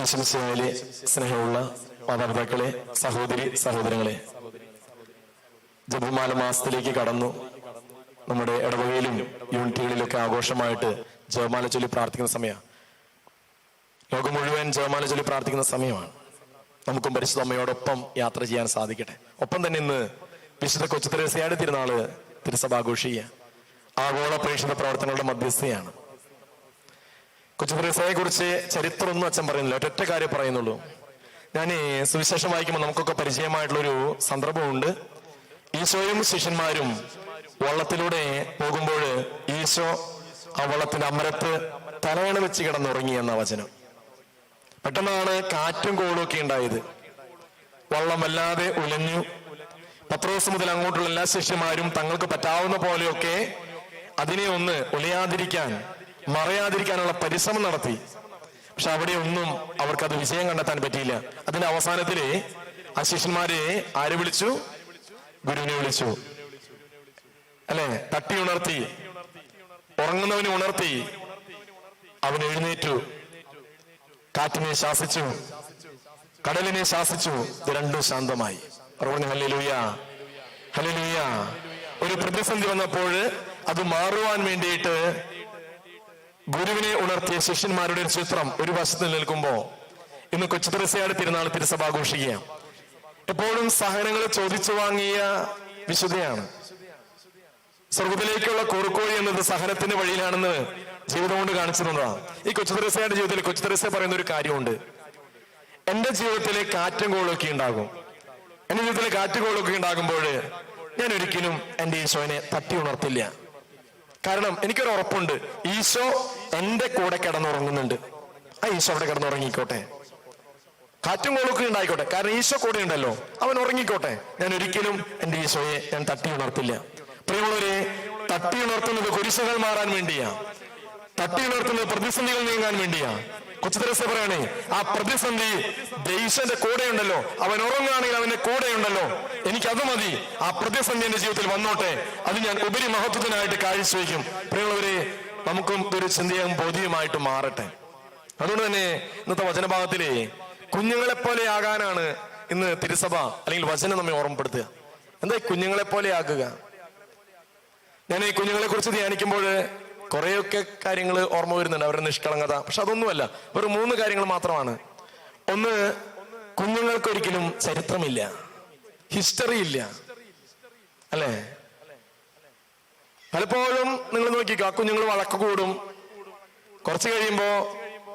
ഈശ്വരശിവയിലെ സ്നേഹമുള്ള മാതാപിതാക്കളെ സഹോദരി സഹോദരങ്ങളെ. ജപമാല മാസത്തിലേക്ക് കടന്നു. നമ്മുടെ ഇടവകയിലും യൂണിറ്റുകളിലൊക്കെ ആഘോഷമായിട്ട് ജപമാല ചൊല്ലി പ്രാർത്ഥിക്കുന്ന സമയമാണ് ലോകം മുഴുവൻ ജപമാല ചൊല്ലി പ്രാർത്ഥിക്കുന്ന സമയമാണ്. നമുക്കും പരിശുദ്ധ അമ്മയോടൊപ്പം യാത്ര ചെയ്യാൻ സാധിക്കട്ടെ. ഒപ്പം തന്നെ ഇന്ന് വിശുദ്ധ കൊച്ചു തെരേസയുടെ തിരുനാൾ തിരുസഭ ആഘോഷിക്കുക. ആഗോള പ്രേക്ഷിത പ്രവർത്തനങ്ങളുടെ മധ്യസ്ഥയാണ്. കൊച്ചു തെരേസയെ കുറിച്ച് ചരിത്രമൊന്നും അച്ഛൻ പറയുന്നില്ല. ഒറ്റ കാര്യം പറയുന്നുള്ളൂ. ഞാൻ സുവിശേഷം വായിക്കുമ്പോൾ നമുക്കൊക്കെ പരിചയമായിട്ടുള്ളൊരു സന്ദർഭമുണ്ട്. ഈശോയും ശിഷ്യന്മാരും വള്ളത്തിലൂടെ പോകുമ്പോൾ ഈശോ ആ വള്ളത്തിന്റെ അമരത്ത് തലയണ വെച്ച് കിടന്നുറങ്ങി എന്ന വചനം. പെട്ടെന്നാണ് കാറ്റും കോളും ഒക്കെ ഉണ്ടായത്. വള്ളം വല്ലാതെ ഉലഞ്ഞു. പത്രോസ് മുതൽ അങ്ങോട്ടുള്ള എല്ലാ ശിഷ്യന്മാരും തങ്ങൾക്ക് പറ്റാവുന്ന പോലെയൊക്കെ അതിനെ ഒന്ന് ഉലയാതിരിക്കാൻ മറയാതിരിക്കാനുള്ള പരിശ്രമം നടത്തി. പക്ഷെ അവിടെ ഒന്നും അവർക്ക് അത് വിജയം കണ്ടെത്താൻ പറ്റിയില്ല. അതിന്റെ അവസാനത്തിൽ ആ ശിഷ്യന്മാരെ ആര് വിളിച്ചു? ഗുരുവിനെ വിളിച്ചു. അല്ലെ? തട്ടി ഉണർത്തി. ഉറങ്ങുന്നവനെ ഉണർത്തി. അവൻ എഴുന്നേറ്റു. കാറ്റിനെ ശാസിച്ചു. കടലിനെ ശാസിച്ചു. രണ്ടും ശാന്തമായി. പറഞ്ഞു ഹല്ലേലൂയ. ഹല്ലേലൂയ. ഒരു പ്രതിസന്ധി വന്നപ്പോൾ അത് മാറുവാൻ വേണ്ടിയിട്ട് ഗുരുവിനെ ഉണർത്തിയ ശിഷ്യന്മാരുടെ ഒരു ചിത്രം ഒരു വശത്ത് നിൽക്കുമ്പോ ഇന്ന് കൊച്ചു തെരസയുടെ തിരുനാൾ തിരുസഭ ആഘോഷിക്കുക എപ്പോഴും സഹനങ്ങൾ ചോദിച്ചു വാങ്ങിയ വിശുദ്ധയാണ്. സ്വർഗത്തിലേക്കുള്ള കുറുക്കോഴി എന്നത് സഹനത്തിന്റെ വഴിയിലാണെന്ന് ജീവിതം കൊണ്ട് കാണിച്ചു ഈ കൊച്ചു തെരസയുടെ ജീവിതത്തിൽ കൊച്ചു തെരസ പറയുന്ന ഒരു കാര്യമുണ്ട്. എന്റെ ജീവിതത്തിലെ കാറ്റും കോളൊക്കെ ഉണ്ടാകും. എന്റെ ജീവിതത്തിലെ കാറ്റും കോളൊക്കെ ഉണ്ടാകുമ്പോൾ ഞാൻ ഒരിക്കലും എന്റെ ഈശോനെ തട്ടി ഉണർത്തില്ല. കാരണം എനിക്കൊരു ഉറപ്പുണ്ട്. ഈശോ എന്റെ കൂടെ കിടന്നുറങ്ങുന്നുണ്ട്. ആ ഈശോ അവിടെ കിടന്നുറങ്ങിക്കോട്ടെ. കാറ്റും കോളൊക്കെ ഉണ്ടായിക്കോട്ടെ. കാരണം ഈശോ കൂടെ ഉണ്ടല്ലോ. അവൻ ഉറങ്ങിക്കോട്ടെ. ഞാൻ ഒരിക്കലും എന്റെ ഈശോയെ ഞാൻ തട്ടി ഉണർത്തില്ല. പ്രിയമുള്ളവരെ തട്ടി ഉണർത്തുന്നത് കുരിശുകൾ മാറാൻ വേണ്ടിയാ. തട്ടി ഉണർത്തുന്നത് പ്രതിസന്ധികൾ നീങ്ങാൻ വേണ്ടിയാ. കൊച്ചുതരസ പറയണേ ആ പ്രതിസന്ധി ദേശന്റെ കൂടെയുണ്ടല്ലോ. അവൻ ഉറങ്ങുകയാണെങ്കിൽ അവന്റെ കൂടെയുണ്ടല്ലോ. എനിക്ക് അത് മതി. ആ പ്രതിസന്ധി എന്റെ ജീവിതത്തിൽ വന്നോട്ടെ. അത് ഞാൻ ഉപരി മഹത്വത്തിനായിട്ട് കാഴ്ചവെക്കും. പ്രിയമുള്ളവരെ നമുക്കും ഒരു ചിന്തയും ബോധ്യമായിട്ട് മാറട്ടെ. അതുകൊണ്ട് തന്നെ ഇന്നത്തെ വചനഭാഗത്തിലെ കുഞ്ഞുങ്ങളെ പോലെ ആകാനാണ് ഇന്ന് തിരുസഭ അല്ലെങ്കിൽ വചനം നമ്മെ ഓർമ്മപ്പെടുത്തുക. എന്താ കുഞ്ഞുങ്ങളെ പോലെ ആക്കുക ഞാൻ ഈ കുഞ്ഞുങ്ങളെ കുറിച്ച് ധ്യാനിക്കുമ്പോൾ കുറേയൊക്കെ കാര്യങ്ങൾ ഓർമ്മ വരുന്നുണ്ട് അവരുടെ നിഷ്കളങ്കത. പക്ഷെ അതൊന്നുമല്ല ഒരു മൂന്ന് കാര്യങ്ങൾ മാത്രമാണ്. ഒന്ന് കുഞ്ഞുങ്ങൾക്കൊരിക്കലും ചരിത്രമില്ല. ഹിസ്റ്ററി ഇല്ല അല്ലേ? പലപ്പോഴും നിങ്ങൾ നോക്കിക്കോ ആ കുഞ്ഞുങ്ങൾ വഴക്ക് കൂടും. കുറച്ച് കഴിയുമ്പോ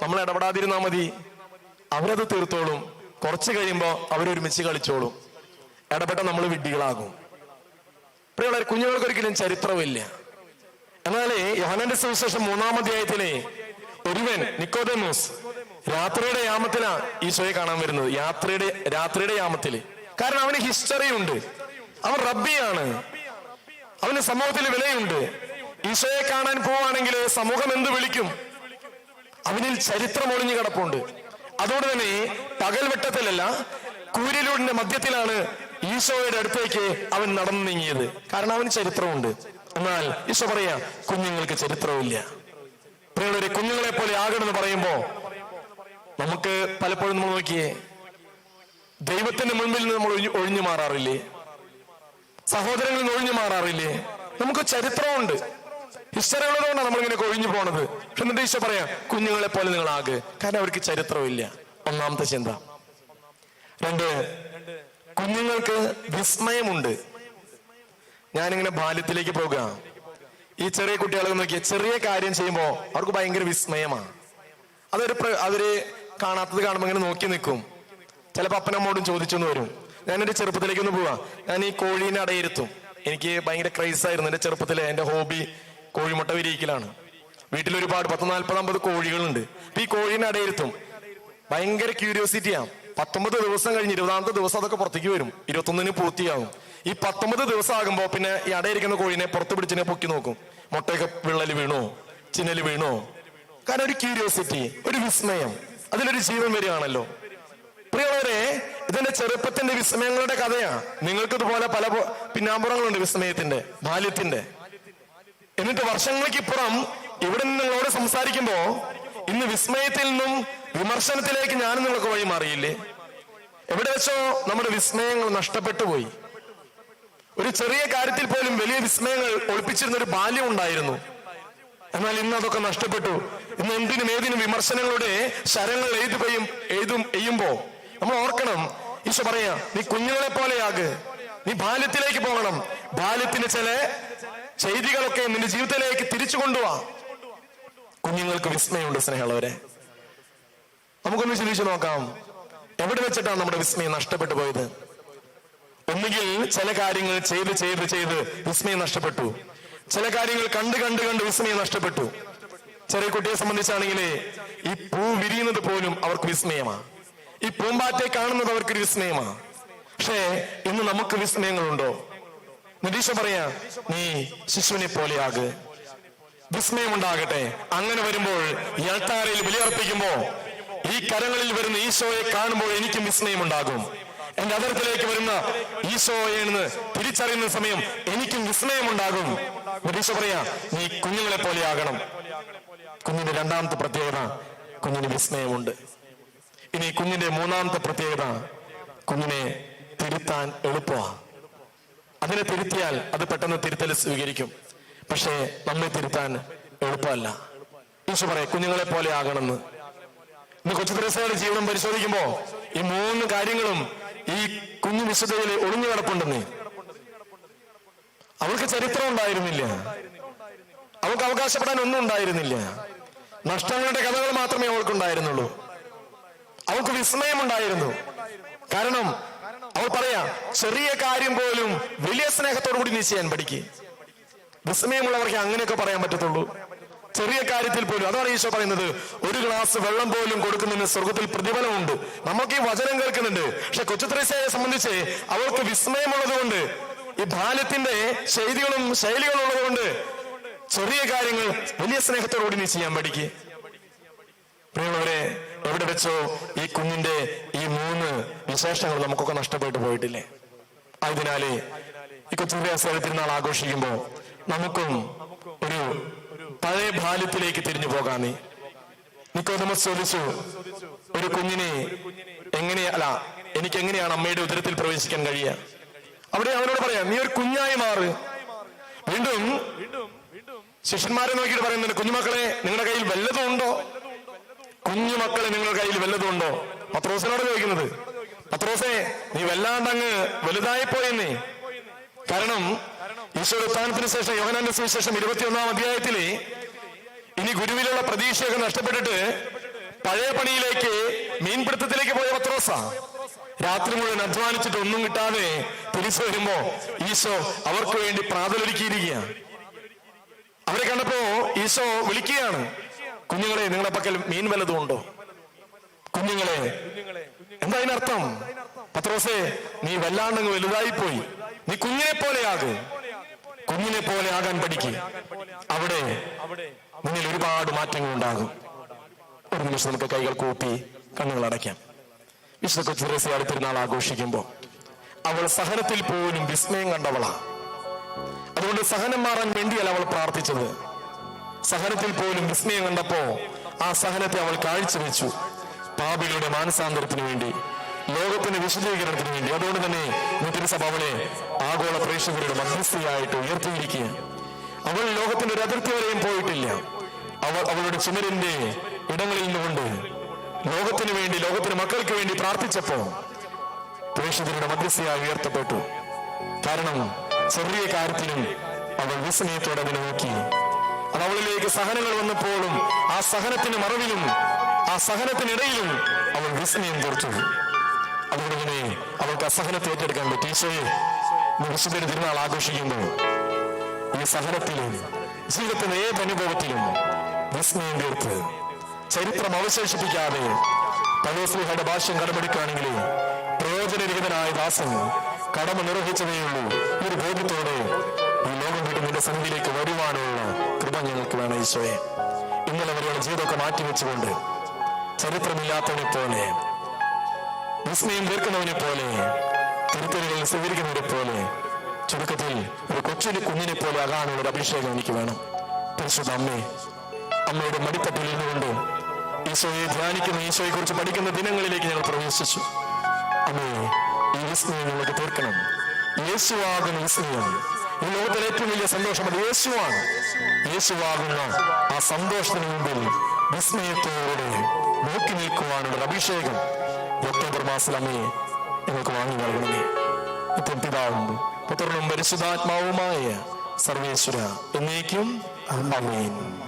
നമ്മൾ ഇടപെടാതിരുന്നാ മതി. അവരത് തീർത്തോളും. കുറച്ച് കഴിയുമ്പോ അവരൊരുമിച്ച് കളിച്ചോളും. ഇടപെട്ട നമ്മൾ വിഡ്ഢികളാകും. പ്രിയമുള്ള കുഞ്ഞുങ്ങൾക്കൊരിക്കലും ചരിത്രമില്ല. എന്നാലേ യോഹനന്റെ സുവിശേഷം മൂന്നാം അധ്യായത്തിലെ ഒരുവൻ നിക്കോദമോസ് രാത്രിയുടെ യാമത്തിലാ ഈശോയെ കാണാൻ വരുന്നത്. യാത്രയുടെ രാത്രിയുടെ യാമത്തിൽ കാരണം അവന് ഹിസ്റ്ററി ഉണ്ട്. അവൻ റബ്ബിയാണ്. അവന് സമൂഹത്തിൽ വിലയുണ്ട്. ഈശോയെ കാണാൻ പോവാണെങ്കിൽ സമൂഹം എന്ത് വിളിക്കും? അവനിൽ ചരിത്രം ഒളിഞ്ഞു കിടപ്പുണ്ട്. അതുകൊണ്ട് തന്നെ പകൽ വെട്ടത്തിലല്ല കൂരിലൂടിന്റെ മധ്യത്തിലാണ് ഈശോയുടെ അടുത്തേക്ക് അവൻ നടന്നു നീങ്ങിയത്. കാരണം അവന് ചരിത്രമുണ്ട്. എന്നാൽ ഈശോ പറയാ കുഞ്ഞുങ്ങൾക്ക് ചരിത്രമില്ല പ്രിയമുള്ളവരെ കുഞ്ഞുങ്ങളെ പോലെ ആകണമെന്ന് പറയുമ്പോ നമുക്ക് പലപ്പോഴും നമ്മൾ നോക്കിയേ ദൈവത്തിന്റെ മുൻപിൽ നിന്ന് നമ്മൾ ഒഴിഞ്ഞു മാറാറില്ലേ? സഹോദരങ്ങളിൽ നിന്ന് ഒഴിഞ്ഞു മാറാറില്ലേ? നമുക്ക് ചരിത്രമുണ്ട്. ഹിസ്റ്ററി ഉള്ളതുകൊണ്ടാണ് നമ്മളിങ്ങനെ ഒഴിഞ്ഞു പോണത്. എന്നിട്ട് ഈശോ പറയാ കുഞ്ഞുങ്ങളെ പോലെ നിങ്ങൾ ആകെ. കാരണം അവർക്ക് ചരിത്രമില്ല. ഒന്നാമത്തെ ചിന്ത. രണ്ട് കുഞ്ഞുങ്ങൾക്ക് വിസ്മയമുണ്ട്. ഞാനിങ്ങനെ ബാല്യത്തിലേക്ക് പോകുക ഈ ചെറിയ കുട്ടികളെ നോക്കിയ. ചെറിയ കാര്യം ചെയ്യുമ്പോൾ അവർക്ക് ഭയങ്കര വിസ്മയമാണ് അതൊരു അവർ കാണാത്തത് കാണുമ്പോൾ ഇങ്ങനെ നോക്കി നിൽക്കും. ചിലപ്പോൾ അപ്പനമ്മോടും ചോദിച്ചൊന്ന് വരും. ഞാൻ എന്റെ ചെറുപ്പത്തിലേക്ക് ഒന്ന് പോവാ. ഞാൻ ഈ കോഴീനെ അടയിരുത്തും. എനിക്ക് ഭയങ്കര ക്രൈസ് ആയിരുന്നു എന്റെ ചെറുപ്പത്തിലെ. എന്റെ ഹോബി കോഴിമുട്ട വിരിയിക്കലാണ്. വീട്ടിൽ ഒരുപാട് പത്ത് നാൽപ്പത് അമ്പത് കോഴികളുണ്ട്. അപ്പൊ ഈ കോഴീനെ അടയിരുത്തും. ഭയങ്കര ക്യൂരിയോസിറ്റിയാ പത്തൊമ്പത് ദിവസം കഴിഞ്ഞ് ഇരുപതാമത്തെ ദിവസം അതൊക്കെ പുറത്തേക്ക് വരും. ഇരുപത്തൊന്നിന് പൂർത്തിയാകും. ഈ പത്തൊമ്പത് ദിവസം ആകുമ്പോ പിന്നെ ഈ അടയിരിക്കുന്ന കോഴിനെ പുറത്ത് പിടിച്ചിനെ പൊക്കി നോക്കും. മുട്ടയൊക്കെ വിള്ളൽ വീണോ? ചിന്നൽ വീണോ? കാരണം ഒരു ക്യൂരിയോസിറ്റി ഒരു വിസ്മയം. അതിലൊരു ജീവൻ വരികയാണല്ലോ. പ്രിയമുള്ളവരെ ഇതിന്റെ ചെറുപ്പത്തിന്റെ വിസ്മയങ്ങളുടെ കഥയാ. നിങ്ങൾക്ക് ഇതുപോലെ പല പിന്നാമ്പുറങ്ങളുണ്ട് വിസ്മയത്തിന്റെ ബാല്യത്തിന്റെ. എന്നിട്ട് വർഷങ്ങൾക്ക് ഇപ്പുറം ഇവിടെ നിന്ന് നിങ്ങളോട് സംസാരിക്കുമ്പോ ഇന്ന് വിസ്മയത്തിൽ നിന്നും വിമർശനത്തിലേക്ക് ഞാനും നിങ്ങൾക്ക് വഴി മാറിയില്ലേ? എവിടെ വെച്ചോ നമ്മുടെ വിസ്മയങ്ങൾ നഷ്ടപ്പെട്ടു പോയി. ഒരു ചെറിയ കാര്യത്തിൽ പോലും വലിയ വിസ്മയങ്ങൾ ഒളിപ്പിച്ചിരുന്ന ഒരു ബാല്യം ഉണ്ടായിരുന്നു. എന്നാൽ ഇന്ന് അതൊക്കെ നഷ്ടപ്പെട്ടു. ഇന്ന് എന്തിനും ഏതിനും വിമർശനങ്ങളുടെ ശരങ്ങൾ എഴുതുകയും എഴുതും എയ്യുമ്പോ നമ്മൾ ഓർക്കണം ഈശോ പറയാ നീ കുഞ്ഞുങ്ങളെ പോലെയാക് നീ ബാല്യത്തിലേക്ക് പോകണം. ബാല്യത്തിന്റെ ചില ചെയ്തികളൊക്കെ നിന്റെ ജീവിതത്തിലേക്ക് തിരിച്ചു കൊണ്ടുപോവാ കുഞ്ഞുങ്ങൾക്ക് വിസ്മയമുണ്ട് സ്നേഹമുള്ളവരെ. നമുക്കൊന്ന് ചിന്തിച്ചു നോക്കാം. എവിടെ വെച്ചിട്ടാണ് നമ്മുടെ വിസ്മയം നഷ്ടപ്പെട്ടു പോയത്? ഒന്നുകിൽ ചില കാര്യങ്ങൾ ചെയ്ത് ചെയ്ത് ചെയ്ത് വിസ്മയം നഷ്ടപ്പെട്ടു. ചില കാര്യങ്ങൾ കണ്ട് കണ്ട് കണ്ട് വിസ്മയം നഷ്ടപ്പെട്ടു. ചെറിയ കുട്ടിയെ സംബന്ധിച്ചാണെങ്കിൽ ഈ പൂ വിരിയുന്നത് പോലും അവർക്ക് വിസ്മയമാ. ഈ പൂമ്പാറ്റെ കാണുന്നത് അവർക്കൊരു വിസ്മയമാ. പക്ഷേ ഇന്ന് നമുക്ക് വിസ്മയങ്ങളുണ്ടോ? നിരീക്ഷ പറയാ നീ ശിശുവിനെ പോലെയാക് വിസ്മയമുണ്ടാകട്ടെ. അങ്ങനെ വരുമ്പോൾ ഈ അൾത്താരയിൽ ബലിയർപ്പിക്കുമ്പോ ഈ കരങ്ങളിൽ വരുന്ന ഈശോയെ കാണുമ്പോൾ എനിക്ക് എനിക്കും വിസ്മയമുണ്ടാകും. എന്റെ അതിർത്തിലേക്ക് വരുന്ന ഈശോയെ തിരിച്ചറിയുന്ന സമയം എനിക്കും വിസ്മയമുണ്ടാകും. ഈശോ പറയാ നീ കുഞ്ഞുങ്ങളെ പോലെയാകണം. കുഞ്ഞിന്റെ രണ്ടാമത്തെ പ്രത്യേകത കുഞ്ഞിന് വിസ്മയമുണ്ട്. ഇനി കുഞ്ഞിന്റെ മൂന്നാമത്തെ പ്രത്യേകത കുഞ്ഞിനെ തിരുത്താൻ എളുപ്പമാണ് അതിനെ തിരുത്തിയാൽ അത് പെട്ടെന്ന് തിരുത്തൽ സ്വീകരിക്കും. പക്ഷേ നമ്മെ തിരുത്താൻ എളുപ്പമല്ല. ഈശോ പറയാം കുഞ്ഞുങ്ങളെ പോലെ ആകണമെന്ന്. ഇന്ന് കൊച്ചു തെരേസയുടെ ജീവിതം പരിശോധിക്കുമ്പോ ഈ മൂന്ന് കാര്യങ്ങളും ഈ കുഞ്ഞു വിശുദ്ധയിൽ ഒളിഞ്ഞു കിടപ്പുണ്ടെന്ന്. അവൾക്ക് ചരിത്രം ഉണ്ടായിരുന്നില്ല. അവൾക്ക് അവകാശപ്പെടാൻ ഒന്നും ഉണ്ടായിരുന്നില്ല. നഷ്ടങ്ങളുടെ കഥകൾ മാത്രമേ അവൾക്ക് ഉണ്ടായിരുന്നുള്ളൂ അവൾക്ക് വിസ്മയമുണ്ടായിരുന്നു കാരണം അവൾ പറയാ ചെറിയ കാര്യം പോലും വലിയ സ്നേഹത്തോടു കൂടി നിശ്ചയാൻ പഠിക്കുക വിസ്മയമുള്ളവർക്ക് അങ്ങനെയൊക്കെ പറയാൻ പറ്റത്തുള്ളൂ. ചെറിയ കാര്യത്തിൽ പോലും. അതാണ് ഈശോ പറയുന്നത്. ഒരു ഗ്ലാസ് വെള്ളം പോലും കൊടുക്കുന്നതിന് സ്വർഗത്തിൽ പ്രതിഫലമുണ്ട്. നമുക്ക് ഈ വചനം കേൾക്കുന്നുണ്ട്. പക്ഷെ കൊച്ചുത്രേസയെ സംബന്ധിച്ച് അവൾക്ക് വിസ്മയമുള്ളത് കൊണ്ട് ഈ ബാല്യത്തിന്റെ ശൈലികളും ശൈലികളും ഉള്ളത് കൊണ്ട് ചെറിയ കാര്യങ്ങൾ വലിയ സ്നേഹത്തോടുകൂടി നീ ചെയ്യാൻ പഠിക്കുക പ്രിയമുള്ളവരെ എവിടെ വെച്ചോ ഈ കുഞ്ഞിന്റെ ഈ മൂന്ന് വിശേഷങ്ങൾ നമുക്കൊക്കെ നഷ്ടപ്പെട്ടു പോയിട്ടില്ലേ? ആയതിനാല് ഈ കൊച്ചുണ്ടെ തിരുനാൾ ആഘോഷിക്കുമ്പോൾ നമുക്കും പഴയ ബാല്യത്തിലേക്ക് തിരിഞ്ഞു പോകാമേ നിക്കോദമസ് ചോദിച്ചു ഒരു കുഞ്ഞിനെ എങ്ങനെ അല്ല എനിക്ക് എങ്ങനെയാണ് അമ്മയുടെ ഉദരത്തിൽ പ്രവേശിക്കാൻ കഴിയുക? അവിടെ അവനോട് പറയാം നീ ഒരു കുഞ്ഞായി മാറ്. വീണ്ടും ശിഷ്യന്മാരെ നോക്കിയിട്ട് പറയുന്നുണ്ട് കുഞ്ഞുമക്കളെ നിങ്ങളുടെ കയ്യിൽ വല്ലതും ഉണ്ടോ? കുഞ്ഞുമക്കളെ നിങ്ങളുടെ കയ്യിൽ വല്ലതും ഉണ്ടോ? പത്രോസിനോട് ചോദിക്കുന്നത് പത്രോസെ നീ വല്ലാണ്ട് അങ്ങ് വലുതായി പോയെന്നേ കാരണം ഈശോ ഉത്ഥാനത്തിന് ശേഷം യോഹനാന്റെ സുവിശേഷം ഇരുപത്തിയൊന്നാം അധ്യായത്തിലെ ഇനി ഗുരുവിലുള്ള പ്രതീക്ഷയൊക്കെ നഷ്ടപ്പെട്ടിട്ട് പഴയ പണിയിലേക്ക് മീൻപിടുത്തത്തിലേക്ക് പോയ പത്രോസ രാത്രി മുഴുവൻ അധ്വാനിച്ചിട്ട് ഒന്നും കിട്ടാതെ തിരിച്ചു വരുമ്പോ ഈശോ അവർക്ക് വേണ്ടി പ്രാതലൊരുക്കിയിരിക്കുകയാണ്. അവരെ കണ്ടപ്പോ ഈശോ വിളിക്കുകയാണ് കുഞ്ഞുങ്ങളെ നിങ്ങളുടെ പക്കൽ മീൻ വല്ലതും ഉണ്ടോ? കുഞ്ഞുങ്ങളെ എന്താ അതിനർത്ഥം? പത്രോസേ നീ വല്ലാണ്ടങ്ങ് വലുതായി പോയി നീ കുഞ്ഞിനെ പോലെയാക് കുഞ്ഞിനെ പോലെ ആകാൻ പഠിക്കുക അവിടെ മുന്നിൽ ഒരുപാട് മാറ്റങ്ങൾ ഉണ്ടാകും ഒരു നിമിഷം നമുക്ക് കൈകൾ കൂപ്പി കണ്ണുകൾ അടയ്ക്കാം. വിശുദ്ധ കൊച്ചുരസി അടുത്തിരുന്നാൾ ആഘോഷിക്കുമ്പോൾ അവൾ സഹനത്തിൽ പോലും വിസ്മയം കണ്ടവളാ. അതുകൊണ്ട് സഹനം മാറാൻ വേണ്ടിയല്ല അവൾ പ്രാർത്ഥിച്ചത്. സഹനത്തിൽ പോലും വിസ്മയം കണ്ടപ്പോ ആ സഹനത്തെ അവൾ കാഴ്ചവെച്ചു. പാപികളുടെ മാനസാന്തരത്തിന് വേണ്ടി ലോകത്തിന്റെ വിശദീകരണത്തിന് വേണ്ടി. അതുകൊണ്ട് തന്നെ തിരുസഭ അവളെ ആഗോള പ്രേക്ഷകരുടെ മധ്യസ്ഥയായിട്ട് ഉയർത്തിയിരിക്കുക അവൾ ലോകത്തിന്റെ ഒരു അതിർത്തി വരെയും പോയിട്ടില്ല. അവൾ അവളുടെ ചുമരിന്റെ ഇടങ്ങളിൽ നിന്നുകൊണ്ട് ലോകത്തിന് വേണ്ടി ലോകത്തിന്റെ മക്കൾക്ക് വേണ്ടി പ്രാർത്ഥിച്ചപ്പോ പ്രേക്ഷകരുടെ മധ്യസ്ഥയായി ഉയർത്തപ്പെട്ടു. കാരണം ചെറിയ കാര്യത്തിനും അവൾ വിസ്മയത്തോടെ അതിനെ നോക്കി. അത് അവളിലേക്ക് സഹനങ്ങൾ വന്നപ്പോഴും ആ സഹനത്തിന് മറവിലും ആ സഹനത്തിനിടയിലും അവൾ വിസ്മയം തീർത്തു അതുകൊണ്ട് അവൾക്ക് അസഹനത്തെ ഏറ്റെടുക്കാൻ പറ്റി. ഈശോയെ തിരുനാൾ ആഘോഷിക്കുമ്പോൾ ഈ സഹനത്തിലും ജീവിതത്തിന്റെ ഏത് അനുഭവത്തിലും വിസ്മയം തീർത്ത് ചരിത്രം അവശേഷിപ്പിക്കാതെ പഴയസ്ലിഹയുടെ ഭാഷ്യം കടമെടുക്കുകയാണെങ്കിൽ പ്രയോജനരഹിതനായ ദാസൻ കടമ നിർവഹിച്ചതേയുള്ളൂ ഒരു ബോധ്യത്തോടെ ഈ ലോകം വിട്ട് നിന്റെ സന്നിധിയിലേക്ക് വരുവാനുള്ള കൃപ ഞങ്ങൾക്ക് വേണം ഈശോയെ. ഇന്നലെ വരെയുള്ള ജീവിതമൊക്കെ മാറ്റിവെച്ചുകൊണ്ട് ചരിത്രമില്ലാത്തവനെ പോലെ വിസ്മയം തീർക്കുന്നവനെ പോലെ തിരുത്തലുകൾ സ്വീകരിക്കുന്നവരെ പോലെ ചുരുക്കത്തിൽ ഒരു കൊച്ചിന് കുഞ്ഞിനെ പോലെ ആകാനുള്ള ഒരു അഭിഷേകം എനിക്ക് വേണം. പരിശുദ്ധ അമ്മേ അമ്മയുടെ മടിത്തട്ടിൽ നിന്നുകൊണ്ട് ഈശോയെ ധ്യാനിക്കുന്ന ഈശോയെ കുറിച്ച് പഠിക്കുന്ന ദിനങ്ങളിലേക്ക് ഞങ്ങൾ പ്രവേശിച്ചു. അമ്മേ ഈ വിസ്മയം ഞങ്ങൾക്ക് തീർക്കണം. യേശുവാകുന്ന വിസ്മയം. ഈ ലോകത്തിലെ ഏറ്റവും വലിയ സന്തോഷം അത് യേശുവാണ്. യേശുവാകുന്ന ആ സന്തോഷത്തിന് മുമ്പിൽ വിസ്മയത്തോടെ നോക്കി നിൽക്കുവാനുള്ള അഭിഷേകം. ഒക്ടോബർ മാസത്തിൽ അമ്മയെ ഞങ്ങൾക്ക് വാങ്ങി നൽകണമേ. ഇപ്പം പിതാവും പുത്രനും പരിശുദ്ധാത്മാവുമായ സർവേശ്വര എന്നേക്കും അമേൻ